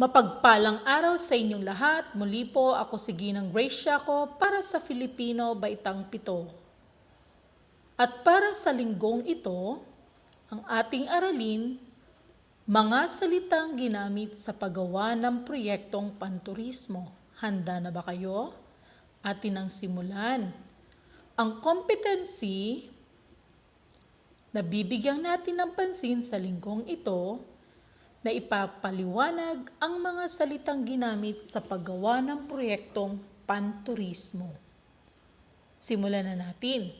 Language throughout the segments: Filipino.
Mapagpalang araw sa inyong lahat. Muli po ako si Ginang Gracia ko para sa Filipino Baitang Pito. At para sa linggong ito, ang ating aralin, mga salitang ginamit sa paggawa ng proyektong panturismo. Handa na ba kayo? Atin ang simulan. Ang competency na bibigyan natin ng pansin sa linggong ito na ipapaliwanag ang mga salitang ginamit sa paggawa ng proyektong panturismo. Simulan na natin.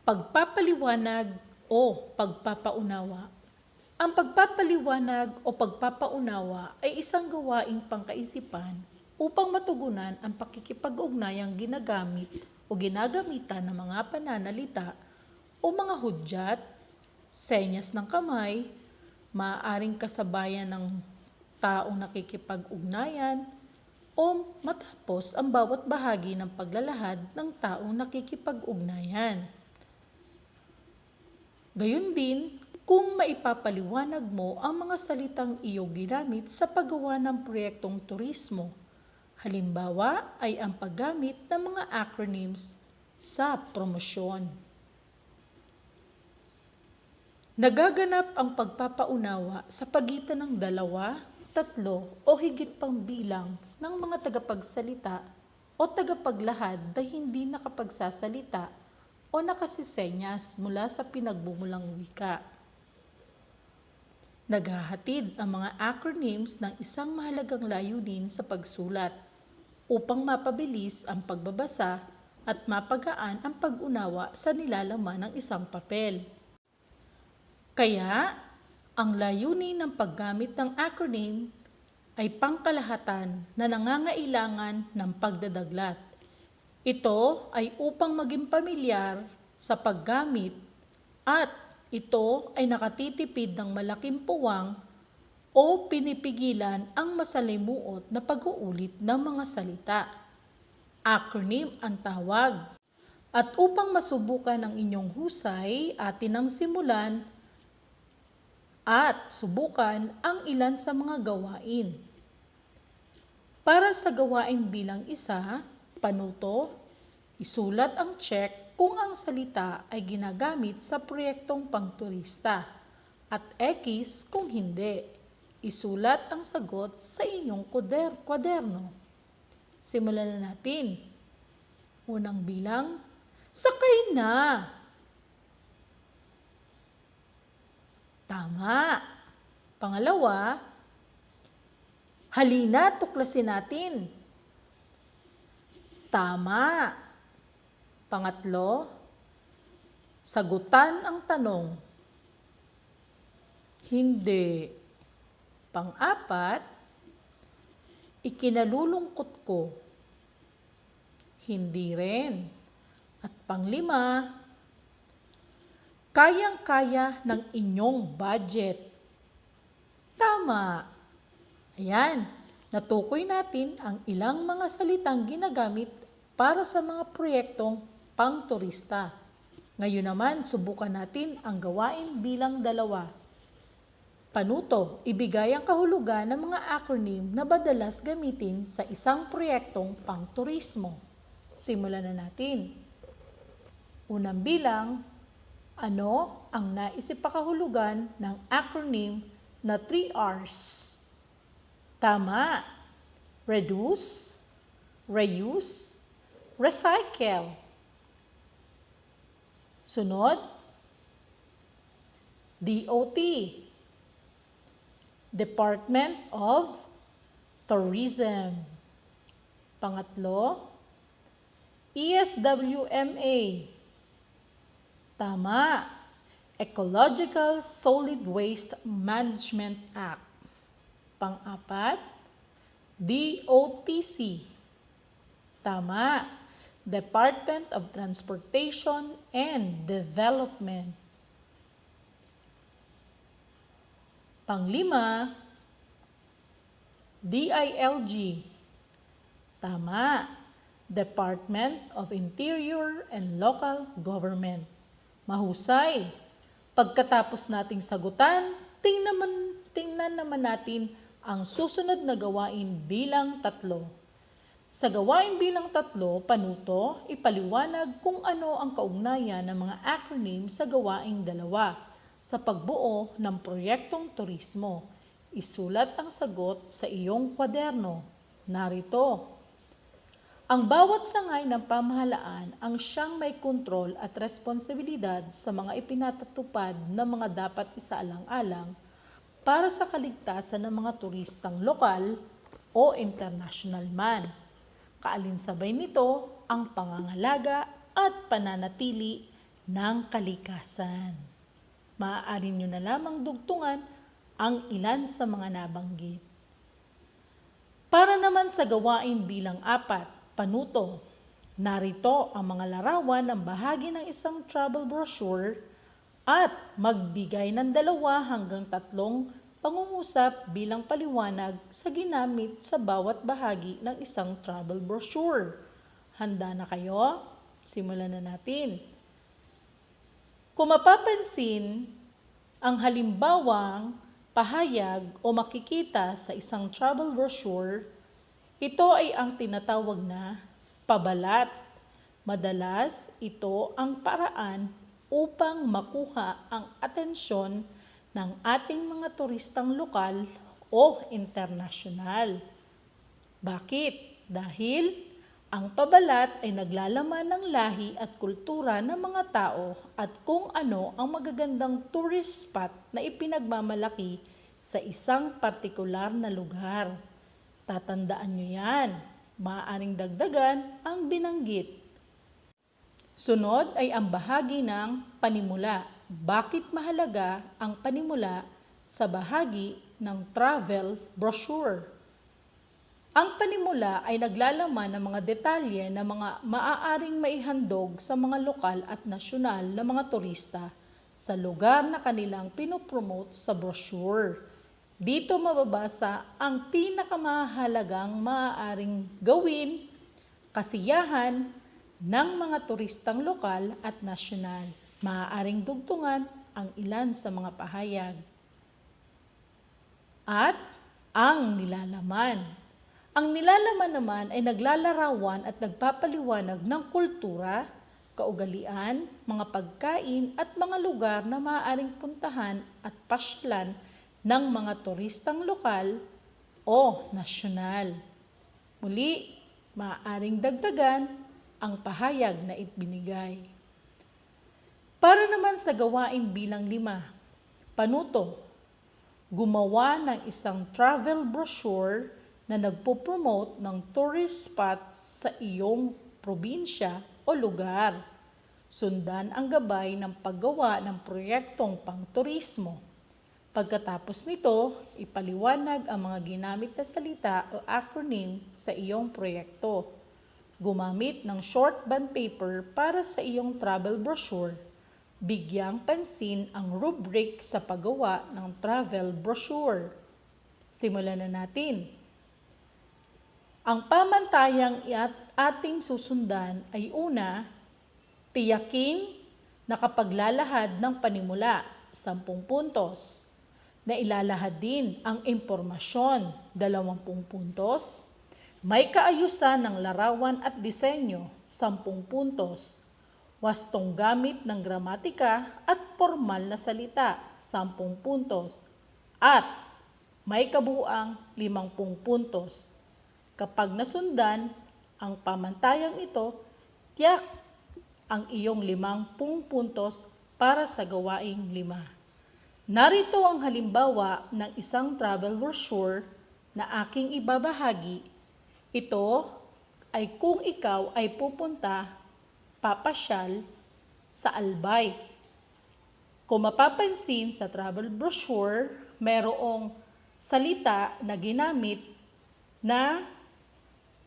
Pagpapaliwanag o pagpapaunawa. Ang pagpapaliwanag o pagpapaunawa ay isang gawaing pangkaisipan upang matugunan ang pakikipag-ugnayang ginagamit o ginagamitan ng mga pananalita o mga hudyat, senyas ng kamay, maaaring kasabayan ng taong nakikipag-ugnayan o matapos ang bawat bahagi ng paglalahad ng taong nakikipag-ugnayan. Gayun din, kung maipapaliwanag mo ang mga salitang iyo ginamit sa paggawa ng proyektong turismo. Halimbawa ay ang paggamit ng mga acronyms sa promosyon. Nagaganap ang pagpapaunawa sa pagitan ng dalawa, tatlo o higit pang bilang ng mga tagapagsalita o tagapaglahad na hindi nakapagsasalita o nakasisenyas mula sa pinagbumulang wika. Naghahatid ang mga acronyms ng isang mahalagang layunin sa pagsulat upang mapabilis ang pagbabasa at mapagaan ang pag-unawa sa nilalaman ng isang papel. Kaya, ang layunin ng paggamit ng acronym ay pangkalahatan na nangangailangan ng pagdadaglat. Ito ay upang maging pamilyar sa paggamit at ito ay nakatitipid ng malaking puwang o pinipigilan ang masalimuot na pag-uulit ng mga salita. Acronym ang tawag. At upang masubukan ang inyong husay, atin ang simulan at subukan ang ilan sa mga gawain. Para sa gawain bilang isa, panuto, isulat ang check kung ang salita ay ginagamit sa proyektong pangturista at X kung hindi. Isulat ang sagot sa inyong kuder kwaderno. Simulan na natin. Unang bilang, sakay na! Tama. Pangalawa, halina tuklasin natin. Tama. Pangatlo, sagutan ang tanong. Hindi. Pang-apat, ikinalulungkot ko. Hindi rin. At panglima, kayang-kaya ng inyong budget. Tama. Ayan, natukoy natin ang ilang mga salitang ginagamit para sa mga proyektong pangturista. Ngayon naman, subukan natin ang gawain bilang dalawa. Panuto, ibigay ang kahulugan ng mga acronym na madalas gamitin sa isang proyektong pangturismo. Simulan na natin. Unang bilang, ano ang naisipakahulugan ng acronym na 3 R's? Tama. Reduce, reuse, recycle. Sunod, DOT. Department of Tourism. Pangatlo, ESWMA. Tama. Ecological Solid Waste Management Act. Pang-apat, DOTC. Tama. Department of Transportation and Development. Panglima, DILG. Tama. Department of Interior and Local Government. Mahusay. Pagkatapos nating sagutan, tingnan naman, tingnan naman natin ang susunod na gawain bilang tatlo. Sa gawain bilang tatlo, panuto, ipaliwanag kung ano ang kaugnayan ng mga acronym sa gawaing dalawa sa pagbuo ng proyektong turismo. Isulat ang sagot sa iyong kwaderno. Narito. Ang bawat sangay ng pamahalaan ang siyang may kontrol at responsibilidad sa mga ipinatatupad na mga dapat isaalang-alang para sa kaligtasan ng mga turistang lokal o international man. Kaalinsabay nito ang pangangalaga at pananatili ng kalikasan. Maaari nyo na lamang dugtungan ang ilan sa mga nabanggit. Para naman sa gawain bilang apat, panuto, narito ang mga larawan ng bahagi ng isang travel brochure at magbigay ng dalawa hanggang tatlong pangungusap bilang paliwanag sa ginamit sa bawat bahagi ng isang travel brochure. Handa na kayo? Simulan na natin. Kung mapapansin, ang halimbawang pahayag o makikita sa isang travel brochure, ito ay ang tinatawag na pabalat. Madalas, ito ang paraan upang makuha ang atensyon ng ating mga turistang lokal o internasyonal. Bakit? Dahil ang pabalat ay naglalaman ng lahi at kultura ng mga tao at kung ano ang magagandang tourist spot na ipinagmamalaki sa isang partikular na lugar. Tatandaan nyo yan. Maaaring dagdagan ang binanggit. Sunod ay ang bahagi ng panimula. Bakit mahalaga ang panimula sa bahagi ng travel brochure? Ang panimula ay naglalaman ng mga detalye na mga maaaring maihandog sa mga lokal at nasyonal na mga turista sa lugar na kanilang pinopromote sa brochure. Dito mababasa ang pinakamahalagang maaaring gawin, kasiyahan ng mga turistang lokal at nasyonal. Maaaring dugtungan ang ilan sa mga pahayag. At ang nilalaman. Ang nilalaman naman ay naglalarawan at nagpapaliwanag ng kultura, kaugalian, mga pagkain at mga lugar na maaaring puntahan at pasyalan ng mga turistang lokal o nasyonal. Muli, maaaring dagdagan ang pahayag na ibinigay. Para naman sa gawain bilang lima, panuto, gumawa ng isang travel brochure na nagpo-promote ng tourist spots sa iyong probinsya o lugar. Sundan ang gabay ng paggawa ng proyektong pangturismo. Pagkatapos nito, ipaliwanag ang mga ginamit na salita o acronym sa iyong proyekto. Gumamit ng short bond paper para sa iyong travel brochure. Bigyang pansin ang rubric sa paggawa ng travel brochure. Simulan na natin. Ang pamantayang at ating susundan ay una, tiyakin na kapaglalahad ng panimula, 10 puntos, na ilalahad din ang impormasyon, 20 puntos, may kaayusan ng larawan at disenyo, 10 puntos, wastong gamit ng gramatika at formal na salita, 10 puntos, at may kabuang 50 puntos. Kapag nasundan ang pamantayang ito, tiyak ang iyong limangpung puntos para sa gawaing lima. Narito ang halimbawa ng isang travel brochure na aking ibabahagi. Ito ay kung ikaw ay pupunta, papasyal sa Albay. Kung mapapansin sa travel brochure, mayroong salita na ginamit na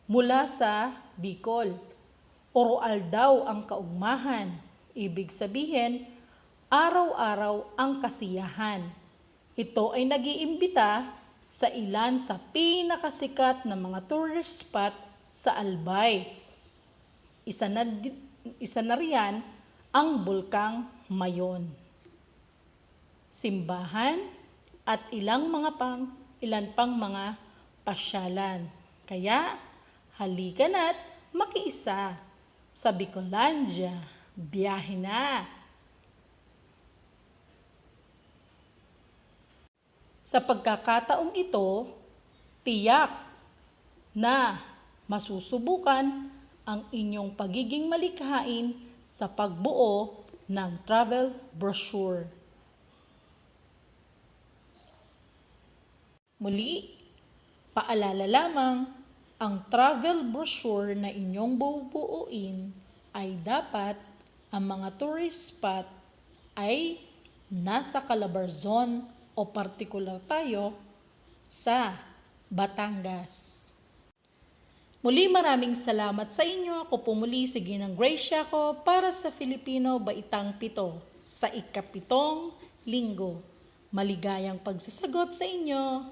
mula sa Bicol. Oroal daw ang kaugmahan. Ibig sabihin, araw-araw ang kasiyahan. Ito ay nagiimbita sa ilan sa pinakasikat na mga tourist spot sa Albay. Isa na, isa na riyan ang Bulkang Mayon. Simbahan at ilang mga pang ilan pang mga pasyalan. Kaya, halika na't makiisa sa Bicolandia. Biyahe na! Sa pagkakataong ito, tiyak na masusubukan ang inyong pagiging malikhain sa pagbuo ng travel brochure. Muli, paalala lamang, ang travel brochure na inyong bubuuin ay dapat ang mga tourist spot ay nasa Calabarzon o partikular tayo sa Batangas. Muli maraming salamat sa inyo. Ako po muli si Ginang Gracia ko para sa Filipino Baitang Pito sa ikapitong linggo. Maligayang pagsasagot sa inyo.